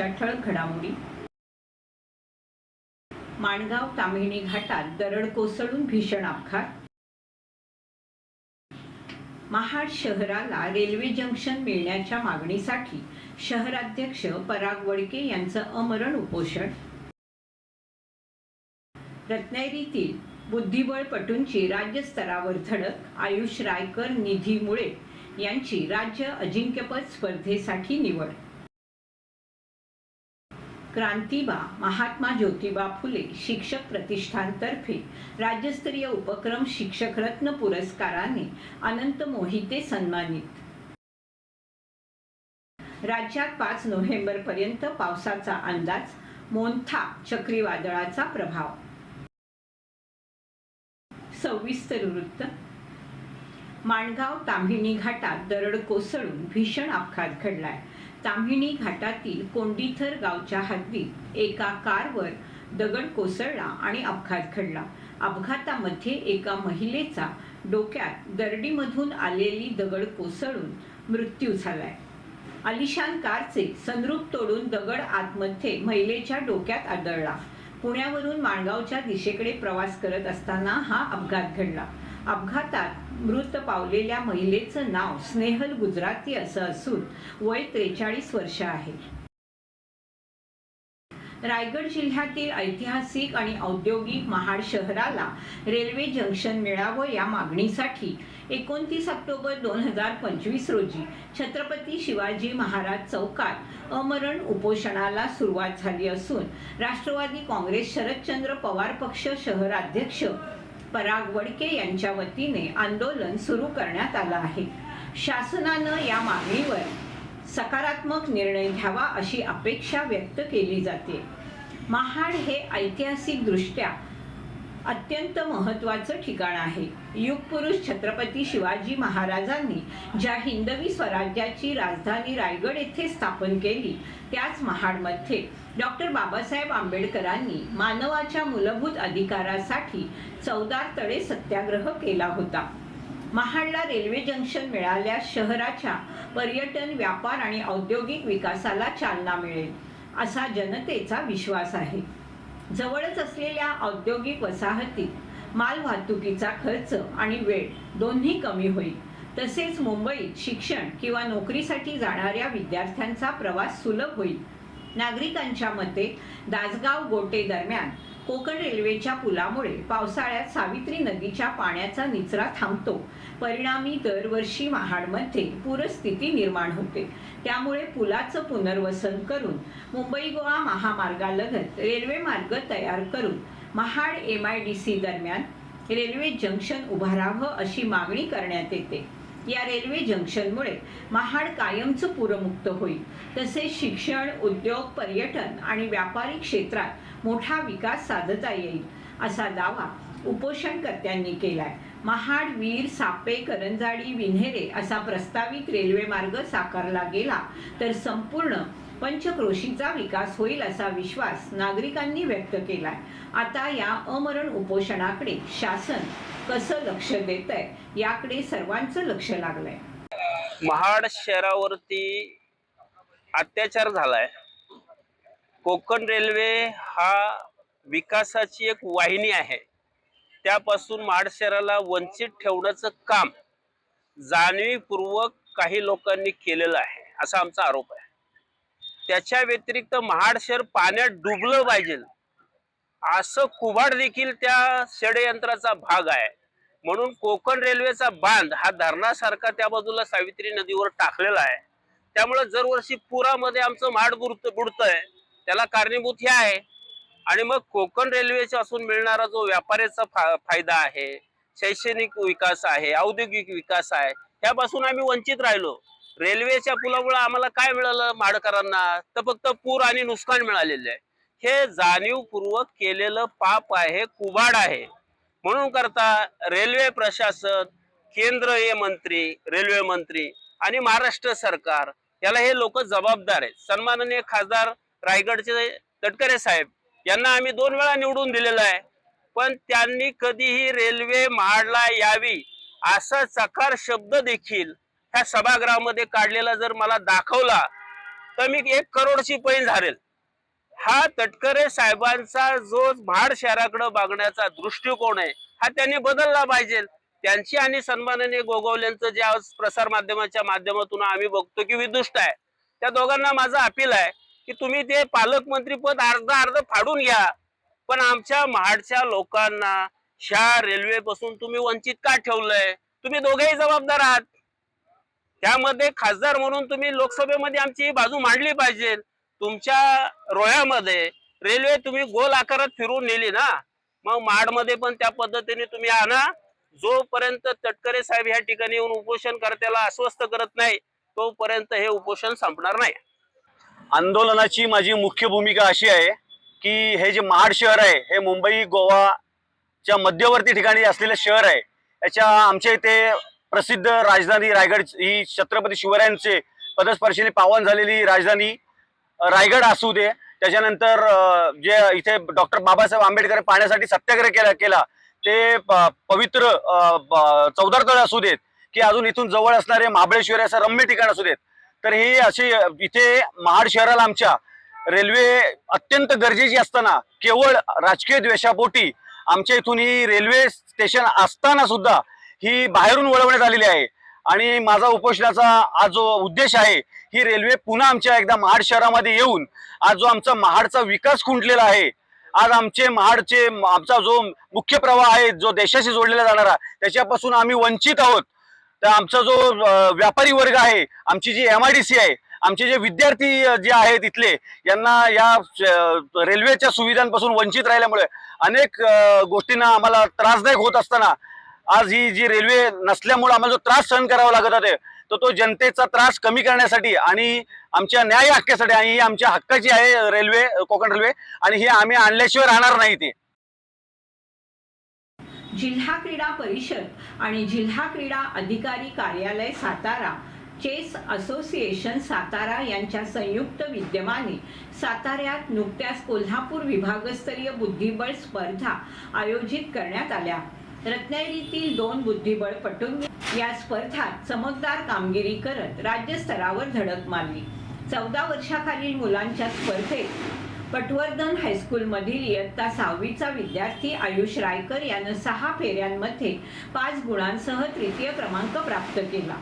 आजच्या ठळक घडामोडी. माणगाव तामिणी घाटात दरड कोसळून भीषण अपघात. महाड शहराला रेल्वे जंक्शन मिळण्याच्या मागणीसाठी शहराध्यक्ष पराग वडके यांचं अमरण उपोषण. रत्नागिरीतील बुद्धिबळपटूंची राज्यस्तरावर धडक आयुष रायकर निधी मुळे यांची राज्य अजिंक्यपद स्पर्धेसाठी निवड. क्रांतिबा महात्मा ज्योतिबा फुले शिक्षक प्रतिष्ठानतर्फे राज्यस्तरीय उपक्रम शिक्षक रत्न पुरस्काराने अनंत मोहिते सन्मानित. राज्यात पाच नोव्हेंबर पर्यंत पावसाचा अंदाज मोंथा चक्रीवादळाचा प्रभाव. सविस्तर वृत्त. माणगाव ताम्हिणी घाटात दरड कोसळून भीषण अपघात घडलाय. ताम्हिणी घाटातील कोंडीथर गावच्या हद्दीत एका कारवर दगड कोसळला आणि अपघात घडला. अपघातामध्ये एका महिलेचा डोक्यात दरडीमधून आलेली दगड कोसळून मृत्यू झालाय. अलिशान कारचे संरूप तोडून दगड आतमध्ये महिलेच्या डोक्यात आदळला. पुण्यावरून माणगावच्या दिशेकडे प्रवास करत असताना हा अपघात घडला. अपघातात मृत पावलेल्या महिलेचं नाव स्नेहल गुजराती असं असून वय त्रेचाळीस वर्ष आहे. रायगड जिल्ह्यातील ऐतिहासिक आणि औद्योगिक महाड शहराला रेल्वे जंक्शन मिळावं या मागणीसाठी एकोणतीस ऑक्टोबर दोन हजार पंचवीस रोजी छत्रपती शिवाजी महाराज चौकात अमरण उपोषणाला सुरुवात झाली असून राष्ट्रवादी काँग्रेस शरदचंद्र पवार पक्ष शहराध्यक्ष पराग वडके यांच्या वतीने आंदोलन सुरू करण्यात आलं आहे. शासनानं या मागणीवर सकारात्मक निर्णय घ्यावा अशी अपेक्षा व्यक्त केली जाते. महाड हे ऐतिहासिकदृष्ट्या अत्यंत महत्त्वाचं ठिकाण आहे. युगपुरुष छत्रपती शिवाजी महाराजांनी ज्या हिंदवी स्वराज्याची राजधानी रायगड येथे स्थापन केली त्याच महाडमध्ये डॉक्टर बाबासाहेब आंबेडकरांनी मानवाच्या मूलभूत अधिकारासाठी चौदार तळे सत्याग्रह केला होता. महाडला रेल्वे जंक्शन मिळाल्यास शहराच्या पर्यटन व्यापार आणि औद्योगिक विकासाला चालना मिळेल असा जनतेचा विश्वास आहे. जवळच असलेल्या औद्योगिक वसाहतीत माल वाहतुकीचा खर्च आणि वेळ दोन्ही कमी होईल. तसेच मुंबईत शिक्षण किंवा नोकरीसाठी जाणाऱ्या विद्यार्थ्यांचा प्रवास सुलभ होईल नागरिकांच्या मते दासगाव गोटे दरम्यान कोकण रेल्वेच्या पुलामुळे पावसाळ्यात सावित्री नदीच्या पाण्याचा निचरा थांबतो. परिणामी दरवर्षी महाडमध्ये पूरस्थिती निर्माण होते. त्यामुळे पुलाचं पुनर्वसन करून मुंबई गोवा महामार्गालगत रेल्वे मार्ग तयार करून Mahad M I D C दरम्यान रेल्वे जंक्शन उभारावं अशी मागणी करण्यात येते. या रेल्वे जंक्शनमुळे महाड कायमचं पूरमुक्त होईल. तसेच शिक्षण उद्योग पर्यटन आणि व्यापारी क्षेत्रात मोठा विकास साधता येईल असा दावा उपोषणकर्त्यांनी केलाय. महाड वीर सापे करंजाडी विन्हेरे असा प्रस्तावित रेल्वे मार्ग साकारला गेला तर संपूर्ण पंचक्रोशीचा विकास होईल असा विश्वास नागरिकांनी व्यक्त केलाय. आता या अमरण उपोषणाकडे शासन कसं लक्ष देत आहे याकडे सर्वांचं लक्ष लागलंय. महाड शहरावरती अत्याचार झालाय. कोकण रेल्वे हा विकासाची एक वाहिनी आहे. त्यापासून महाड शहराला वंचित ठेवण्याचं काम जाणीवपूर्वक काही लोकांनी केलेलं आहे असा आमचा आरोप आहे. त्याच्या व्यतिरिक्त महाड शहर पाण्यात डुबलं पाहिजे. असं कुभाड देखील त्या षडयंत्राचा भाग आहे. म्हणून कोकण रेल्वेचा बांध हा धरणासारखा त्या बाजूला सावित्री नदीवर टाकलेला आहे. त्यामुळे दरवर्षी पुरामध्ये आमचं महाड बुडत बुडतंय. त्याला कारणीभूत हे आहे. आणि मग कोकण रेल्वेच्या असून मिळणारा जो व्यापाऱ्याचा फा फायदा आहे शैक्षणिक विकास आहे औद्योगिक विकास आहे त्यापासून आम्ही वंचित राहिलो. रेल्वेच्या पुलामुळे आम्हाला काय मिळालं माडकरांना? तर फक्त पूर आणि नुकसान मिळालेले आहे. हे जाणीवपूर्वक केलेलं पाप आहे कुबाड आहे. म्हणून करता रेल्वे प्रशासन केंद्रीय मंत्री रेल्वे मंत्री आणि महाराष्ट्र सरकार याला हे लोक जबाबदार आहेत. सन्माननीय खासदार रायगडचे तटकरे साहेब यांना आम्ही दोन वेळा निवडून दिलेलं आहे. पण त्यांनी कधीही रेल्वे महाडला यावी असा चकार शब्द देखील ह्या सभागृहामध्ये काढलेला जर मला दाखवला तर मी एक करोडची पैन झालेल. हा तटकरे साहेबांचा जो महाड शहराकडे बघण्याचा दृष्टिकोन आहे हा त्यांनी बदलला पाहिजे. त्यांची आणि सन्माननीय गोगवलेंचं जे आज प्रसार माध्यमाच्या माध्यमातून आम्ही बघतो की विदुष्ट आहे. त्या दोघांना माझं अपील आहे की तुम्ही ते पालकमंत्री पद अर्ध अर्ध फाडून घ्या. पण आमच्या महाडच्या लोकांना ह्या रेल्वे पासून तुम्ही वंचित का ठेवलंय? तुम्ही दोघेही जबाबदार आहात. त्यामध्ये खासदार म्हणून तुम्ही लोकसभेमध्ये आमची बाजू मांडली पाहिजे. तुमच्या रोयामध्ये रेल्वे तुम्ही गोल आकारात फिरून नेली ना. मग माडमध्ये पण त्या पद्धतीने तुम्ही आणा. जोपर्यंत तटकरे साहेब या ठिकाणी येऊन उपोषण करत्याला अस्वस्थ करत नाही तोपर्यंत हे उपोषण संपणार नाही. आंदोलनाची माझी मुख्य भूमिका अशी आहे की हे जे महाड शहर आहे हे मुंबई गोवाच्या मध्यवर्ती ठिकाणी असलेलं शहर आहे याच्या आमच्या इथे प्रसिद्ध राजधानी रायगड ही छत्रपती शिवरायांचे पदस्पर्शीने पावन झालेली राजधानी रायगड असू दे. त्याच्यानंतर जे इथे डॉक्टर बाबासाहेब आंबेडकर पाहण्यासाठी सत्याग्रह केला केला ते प- पवित्र ब- चौदार तळ असू देत की अजून इथून जवळ असणारे महाबळेश्वर असं रम्य ठिकाण असू देत. तर हे असे इथे महाड शहराला आमच्या रेल्वे अत्यंत गरजेची असताना केवळ राजकीय द्वेषापोटी आमच्या इथून ही रेल्वे स्टेशन असताना सुद्धा ही बाहेरून वळवण्यात आलेली आहे. आणि माझा उपोषणाचा आज जो उद्देश आहे ही रेल्वे पुन्हा आमच्या एकदा महाड शहरामध्ये येऊन आज जो आमचा महाडचा विकास खुंटलेला आहे आज आमचे महाडचे आमचा जो मुख्य प्रवाह आहे जो देशाशी जोडलेला जाणारा त्याच्यापासून आम्ही वंचित आहोत. तर आमचा जो व्यापारी वर्ग आहे आमची जी एम आय डी सी आहे आमचे जे विद्यार्थी जे आहेत इथले यांना या रेल्वेच्या सुविधांपासून वंचित राहिल्यामुळे अनेक गोष्टींना आम्हाला त्रासदायक होत असताना आज ही जी रेल्वे नसल्यामुळे आम्हाला जो त्रास सहन करावा लागत होते तो तो जनतेचा त्रास कमी करण्यासाठी आणि आमच्या न्याय हक्कासाठी आणि ही आमच्या हक्काची आहे रेल्वे कोकण रेल्वे आणि हे आम्ही आणल्याशिवाय राहणार नाही ते. जिल्हा क्रीडा परिषद आणि जिल्हा क्रीडा अधिकारी कार्यालय सातारा चेस असोसिएशन सातारा यांच्या संयुक्त विद्यमाने साताऱ्यात नुकत्याच कोल्हापूर विभागस्तरीय बुद्धिबळ स्पर्धा आयोजित करण्यात आल्या. रत्नागिरीतील दोन बुद्धिबळपटूंनी या स्पर्धात चमकदार कामगिरी करत राज्यस्तरावर धडक मारली. चौदा वर्षाखालील मुलांच्या स्पर्धेत पटवर्धन हायस्कूलमधील इयत्ता सहावीचा विद्यार्थी आयुष रायकर यानं सहा फेऱ्यांमध्ये पाच गुणांसह तृतीय क्रमांक प्राप्त केला.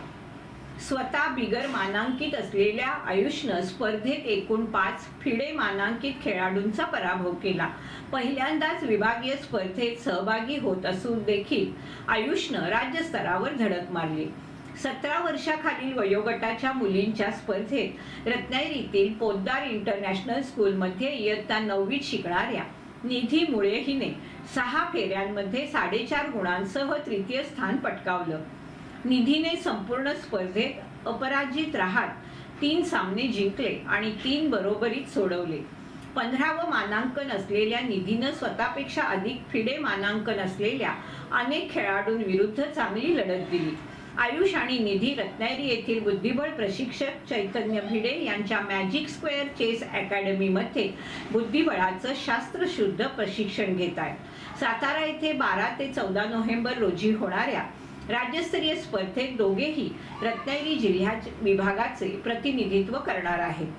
स्वतः बिगर मानांकित असलेल्या आयुषनं स्पर्धेत एकूण पाच फिडे मानांकित खेळाडूंचा पराभव केला. पहिल्यांदाच विभागीय स्पर्धेत सहभागी होत असून देखील आयुषनं राज्यस्तरावर धडक मारली. सतरा वर्षाखालील वयोगटाच्या मुलींच्या स्पर्धेत रत्नागिरीतील पोद्दार इंटरनॅशनल स्कूलमध्ये इयत्ता नववीत शिकणाऱ्या निधी मुळे हिने सहा फेऱ्यांमध्ये साडेचार गुणांसह तृतीय स्थान पटकावलं. निधीने संपूर्ण स्पर्धेत अपराजित राहत तीन सामने जिंकले आणि तीन बरोबरीत सोडवले. पंधरावं मानांकन असलेल्या निधीनं स्वतःपेक्षा अधिक फिडे मानांकन असलेल्या अनेक खेळाडूंविरुद्ध चांगली लढत दिली. आयुष आणि निधी रत्नागिरी येथील बुद्धिबळ प्रशिक्षक चैतन्य भिडे यांच्या मॅजिक स्क्वेअर चेस अकॅडमीमध्ये बुद्धिबळाचं शास्त्रशुद्ध प्रशिक्षण घेत आहेत. सातारा येथे बारा ते चौदा नोव्हेंबर रोजी होणाऱ्या राज्यस्तरीय स्पर्धेत दोघेही रत्नागिरी जिल्ह्या विभागाचे प्रतिनिधित्व करणार आहेत.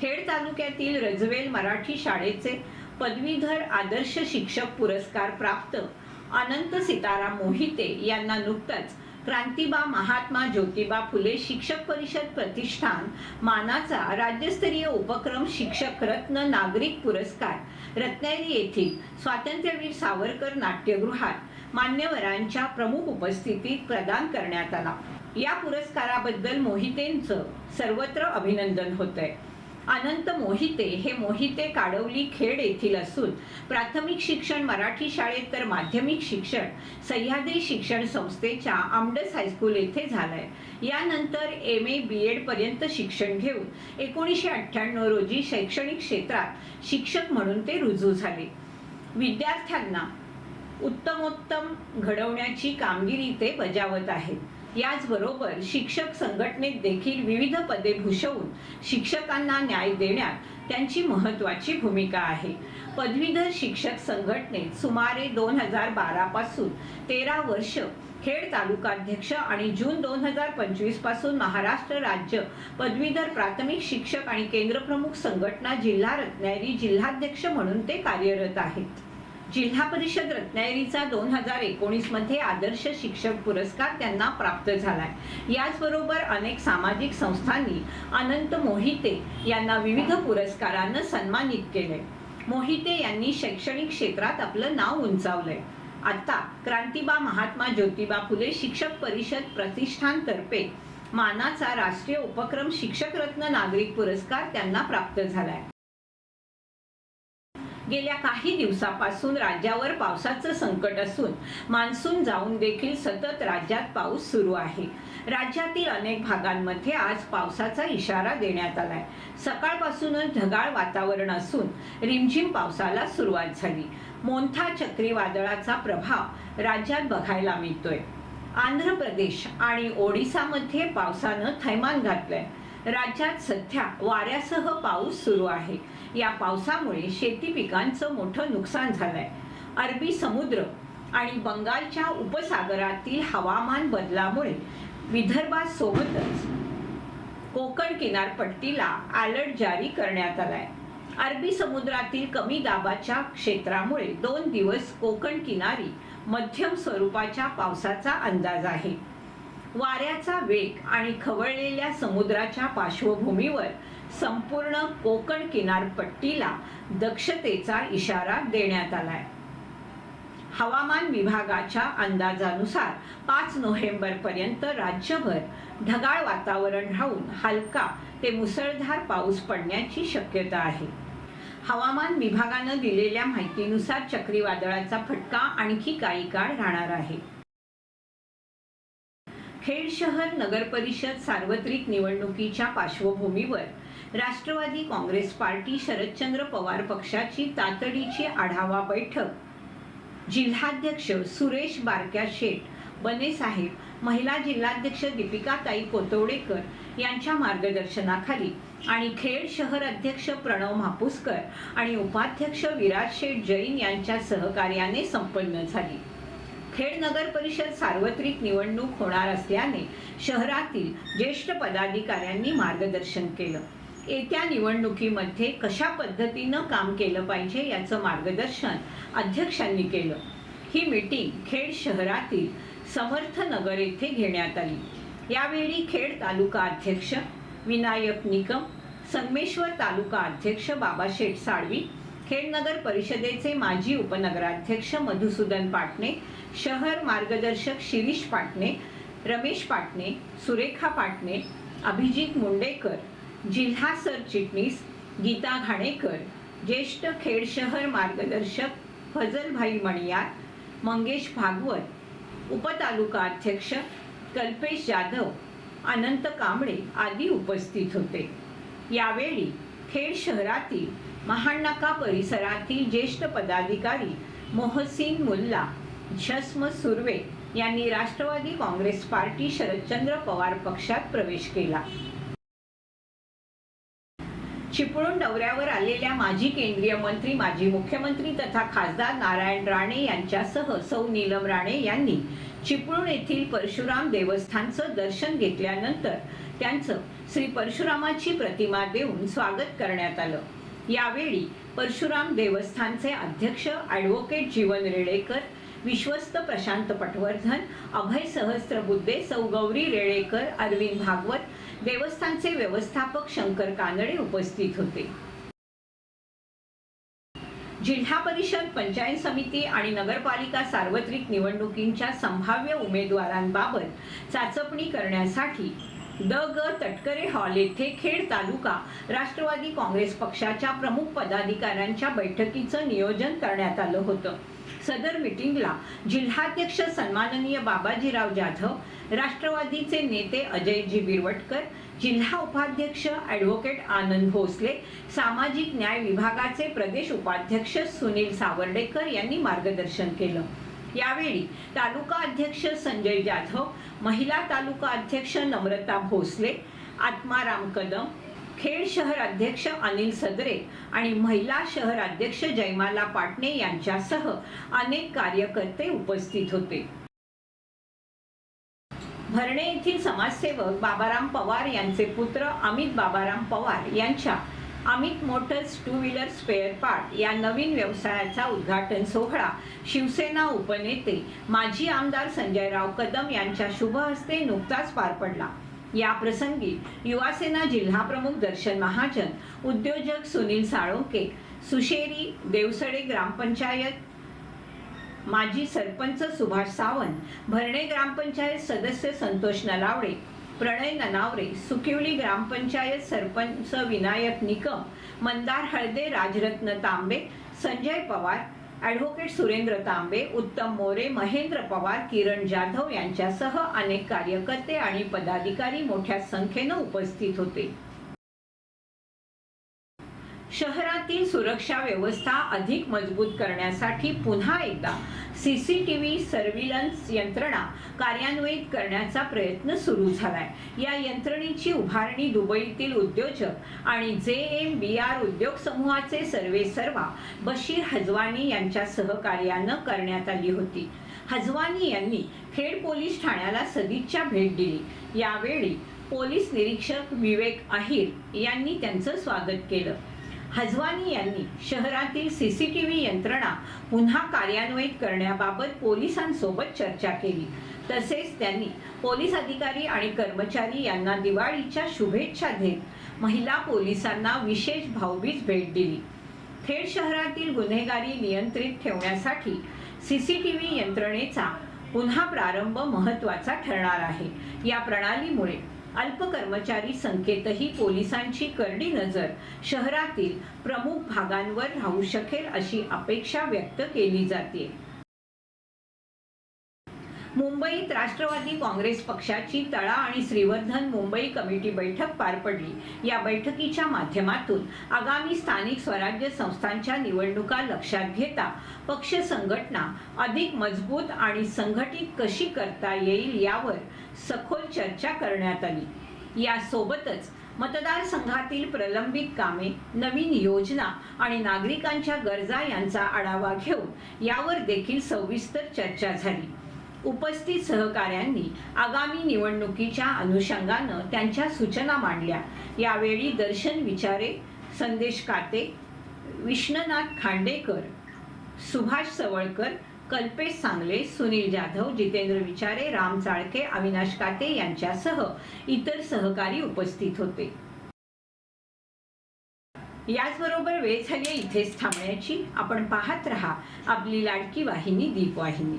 खेड तालुक्यातील रजवेल मराठी शाळेचे पदवीधर आदर्श शिक्षक पुरस्कार प्राप्त अनंत सीताराम मोहिते यांना नुकतंच क्रांतिबा महात्मा ज्योतिबा फुले शिक्षक परिषद प्रतिष्ठान मानाचा राज्यस्तरीय उपक्रम शिक्षक रत्न नागरिक पुरस्कार रत्नागिरी येथील स्वातंत्र्यवीर सावरकर नाट्यगृहात मान्यवरांच्या प्रमुख उपस्थितीत प्रदान करण्यात आला. या पुरस्काराबद्दल मोहितेंचं सर्वत्र अभिनंदन होतंय. अनंत मोहिते हे मोहिते काडवली खेड येथील असून प्राथमिक शिक्षण मराठी शाळेत तर माध्यमिक शिक्षण सह्याद्री शिक्षण संस्थेच्या आमडस हायस्कूल येथे झालंय. यानंतर एम ए बी एड पर्यंत शिक्षण घेऊन एकोणीसशे अठ्ठ्याण्णव रोजी शैक्षणिक क्षेत्रात शिक्षक म्हणून ते रुजू झाले. विद्यार्थ्यांना उत्तमोत्तम घडवण्याची कामगिरी ते बजावत आहेत. याचबरोबर शिक्षक संघटनेत देखील विविध पदे भूषवून शिक्षकांना न्याय देण्यात त्यांची महत्त्वाची भूमिका आहे. पदवीधर शिक्षक संघटनेत सुमारे दोन हजार बारा पासून तेरा वर्ष खेड तालुकाध्यक्ष आणि जून दोन हजार पंचवीसपासून महाराष्ट्र राज्य पदवीधर प्राथमिक शिक्षक आणि केंद्रप्रमुख संघटना जिल्हा रत्नागिरी जिल्हाध्यक्ष म्हणून ते कार्यरत आहेत. जिल्हा परिषद रत्नागिरीचा दोन हजार एकोणीसमध्ये आदर्श शिक्षक पुरस्कार त्यांना प्राप्त झाला आहे याचबरोबर अनेक सामाजिक संस्थांनी अनंत मोहिते यांना विविध पुरस्कारानं सन्मानित केले मोहिते यांनी शैक्षणिक क्षेत्रात आपलं नाव उंचावलंय. आता क्रांतिबा महात्मा ज्योतिबा फुले शिक्षक परिषद प्रतिष्ठानतर्फे मानाचा राष्ट्रीय उपक्रम शिक्षक रत्न नागरिक पुरस्कार त्यांना प्राप्त झालाय. गेल्या काही दिवसापासून राज्यावर पावसाचं संकट असून मान्सून जाऊन देखील सतत राज्यात पाऊस सुरू आहे. राज्यातील अनेक भागांमध्ये आज पावसाचा इशारा देण्यात आलाय. सकाळपासूनच ढगाळ वातावरण असून रिमझिम पावसाला सुरुवात झाली. मोंथा चक्रीवादळाचा प्रभाव राज्यात बघायला मिळतोय. आंध्र प्रदेश आणि ओडिसामध्ये पावसानं थैमान घातलंय. राज्यात सध्या वाऱ्यासह पाऊस सुरू आहे. या पावसामुळे शेती पिकांचं मोठं नुकसान झालंय. अरबी समुद्र आणि बंगालच्या उपसागरातील हवामान बदलामुळे विदर्भासोबतच कोकण किनारपट्टीला अलर्ट जारी करण्यात आलाय. अरबी समुद्रातील कमी दाबाच्या क्षेत्रामुळे दोन दिवस कोकण किनारी मध्यम स्वरूपाच्या पावसाचा अंदाज आहे. वाऱ्याचा वेग आणि खवळलेल्या समुद्राच्या पार्श्वभूमीवर संपूर्ण कोकण किनारपट्टीला दक्षतेचा इशारा देण्यात आलाय. हवामान विभागाच्या अंदाजानुसार पाच नोव्हेंबर पर्यंत राज्यभर ढगाळ वातावरण राहून हलका ते मुसळधार पाऊस पडण्याची शक्यता आहे. हवामान विभागानं दिलेल्या माहितीनुसार चक्रीवादळाचा फटका आणखी काही काळ राहणार आहे. खेड शहर नगर परिषद सार्वत्रिक निवडणुकीच्या पार्श्वभूमीवर राष्ट्रवादी काँग्रेस पार्टी शरदचंद्र पवार पक्षाची तातडीची आढावा बैठक. जिल्हाध्यक्ष सुरेश बारक्या शेठ बने साहेब महिला जिल्हाध्यक्ष दीपिकाताई कोतवडेकर यांच्या मार्गदर्शनाखाली आणि खेड शहर अध्यक्ष प्रणव म्हापुसकर आणि उपाध्यक्ष विराज शेठ जैन यांच्या सहकार्याने संपन्न झाली. खेड नगर परिषद सार्वत्रिक निवडणूक होणार असल्याने शहरातील ज्येष्ठ पदाधिकाऱ्यांनी मार्गदर्शन केलं. येत्या निवडणुकीमध्ये कशा पद्धतीनं काम केलं पाहिजे याचं मार्गदर्शन अध्यक्षांनी केलं. ही मीटिंग खेड शहरातील समर्थ नगर येथे घेण्यात आली. यावेळी खेड तालुका अध्यक्ष विनायक निकम संगमेश्वर तालुका अध्यक्ष बाबाशेठ साळवी खेड नगर परिषदेचे माजी उपनगराध्यक्ष मधुसूदन पाटणे शहर मार्गदर्शक शिरीष पाटणे रमेश पाटणे सुरेखा पाटणे अभिजित मुंडेकर जिल्हा सरचिटणीस गीता घाणेकर ज्येष्ठ खेड शहर मार्गदर्शक फजलभाई मणियार मंगेश भागवत उपतालुका अध्यक्ष कल्पेश जाधव अनंत कांबळे आदी उपस्थित होते. यावेळी खेड शहरातील महानाका परिसरातील ज्येष्ठ पदाधिकारी मोहसिन मुल्ला झस्म सुर्वे यांनी राष्ट्रवादी काँग्रेस पार्टी शरदचंद्र पवार पक्षात प्रवेश केला. चिपळूण दौऱ्यावर आलेल्या माजी केंद्रीय मंत्री माजी मुख्यमंत्री तथा खासदार नारायण राणे यांच्यासह सौ नीलम राणे यांनी चिपळूण येथील परशुराम देवस्थानचं दर्शन घेतल्यानंतर त्यांचं श्री परशुरामाची प्रतिमा देऊन स्वागत करण्यात आलं. यावेळी परशुराम देवस्थानचे अध्यक्ष ॲडव्होकेट जीवन रेडेकर विश्वस्त प्रशांत पटवर्धन अभय सहस्त्रबुद्धे सौ गौरी रेळेकर अरविंद भागवत देवस्थानचे व्यवस्थापक शंकर कानडे उपस्थित होते. जिल्हा परिषद पंचायत समिती आणि नगरपालिका सार्वत्रिक निवडणुकींच्या संभाव्य उमेदवारांबाबत चाचपणी करण्यासाठी द ग तटकरे हॉल येथे खेड तालुका राष्ट्रवादी काँग्रेस पक्षाच्या प्रमुख पदाधिकाऱ्यांच्या बैठकीचं नियोजन करण्यात आलं होतं. सदर मिटिंगला जिल्हाध्यक्ष सन्माननीय बाबाजीराव जाधव राष्ट्रवादीचे नेते अजयजी बिरवटकर जिल्हा उपाध्यक्ष ॲडव्होकेट आनंद भोसले सामाजिक न्याय विभागाचे प्रदेश उपाध्यक्ष सुनील सावर्डेकर यांनी मार्गदर्शन केलं. यावेळी तालुका अध्यक्ष संजय जाधव महिला तालुका अध्यक्ष नम्रता भोसले आत्माराम कदम खेड शहर अध्यक्ष अनिल सदरे आणि महिला शहर अध्यक्ष जयमाला पाटणे यांच्यासह अनेक कार्यकर्ते उपस्थित होते. भरणे येथील समाजसेवक बाबाराम पवार यांचे पुत्र अमित बाबाराम पवार यांच्या Amit Motors two wheeler spare part या नवीन व्यवसायाचा उद्घाटन सोहळा. शिवसेना उपनेते माजी आमदार संजयराव कदम यांच्या शुभ हस्ते नुकताच पार पडला. या प्रसंगी युवासेना जिल्हाप्रमुख दर्शन महाजन उद्योजक सुनील साळोंके सुशेरी देवसडे ग्रामपंचायत माजी सरपंच सुभाष सावंत भरणे ग्रामपंचायत सदस्य संतोष नलावडे प्रणय ननावरे सुकिवली ग्रामपंचायत सरपंच विनायक निकम मंदार हळदे राजरत्न तांबे संजय पवार ॲडव्होकेट सुरेंद्र तांबे उत्तम मोरे महेंद्र पवार किरण जाधव यांच्यासह अनेक कार्यकर्ते आणि पदाधिकारी मोठ्या संख्येनं उपस्थित होते. शहरातील सुरक्षा व्यवस्था अधिक मजबूत करण्यासाठी पुन्हा एकदा C C T V surveillance यंत्रणा कार्यान्वित करण्याचा प्रयत्न सुरू झालाय. या यंत्रणेची उभारणी दुबईतील उद्योजक आणि जे एम बी आर उद्योग समूहाचे सर्वे सर्वा बशीर हजवानी यांच्या सहकार्यानं करण्यात आली होती. हजवानी यांनी खेड पोलीस ठाण्याला सदिच्छा भेट दिली. यावेळी पोलीस निरीक्षक विवेक अहिर यांनी त्यांचं स्वागत केलं. हजवानी यांनी शहरातील सी सी टी व्ही यंत्रणा पुन्हा कार्यान्वित करण्याबाबत पोलिसांसोबत चर्चा केली. तसेच त्यांनी पोलीस अधिकारी आणि कर्मचारी यांना दिवाळीच्या शुभेच्छा देत महिला पोलिसांना विशेष भाऊबीज भेट दिली. खेड शहरातील गुन्हेगारी नियंत्रित ठेवण्यासाठी सी सी टी व्ही यंत्रणेचा पुन्हा प्रारंभ महत्त्वाचा ठरणार आहे. या प्रणालीमुळे अल्प कर्मचारी संख्येतही पोलिसांची करडी नजर शहरातील प्रमुख भागांवर राहू शकेल अशी अपेक्षा व्यक्त केली जाते. मुंबईत राष्ट्रवादी काँग्रेस पक्षाची तळा आणि श्रीवर्धन मुंबई कमिटी बैठक पार पडली. या बैठकीच्या माध्यमातून आगामी स्थानिक स्वराज्य संस्थांच्या निवडणुका लक्षात घेता पक्ष संघटना अधिक मजबूत आणि संघटित कशी करता येईल यावर सखोल चर्चा करण्यात आली. यासोबतच मतदारसंघातील प्रलंबित कामे नवीन योजना आणि नागरिकांच्या गरजा यांचा आढावा घेऊन यावर देखील सविस्तर चर्चा झाली. उपस्थित सहकाऱ्यांनी आगामी निवडणुकीच्या अनुषंगानं त्यांच्या सूचना मांडल्या. यावेळी दर्शन विचारे संदेश काते विष्णनाथ खांडेकर सुभाष सवळकर कल्पेश सांगले सुनील जाधव जितेंद्र विचारे राम चाळके अविनाश काते यांच्यासह इतर सहकारी उपस्थित होते. याचबरोबर वेळ झाली इथेच थांबण्याची. आपण पाहत रहा आपली लाडकी वाहिनी दीपवाहिनी.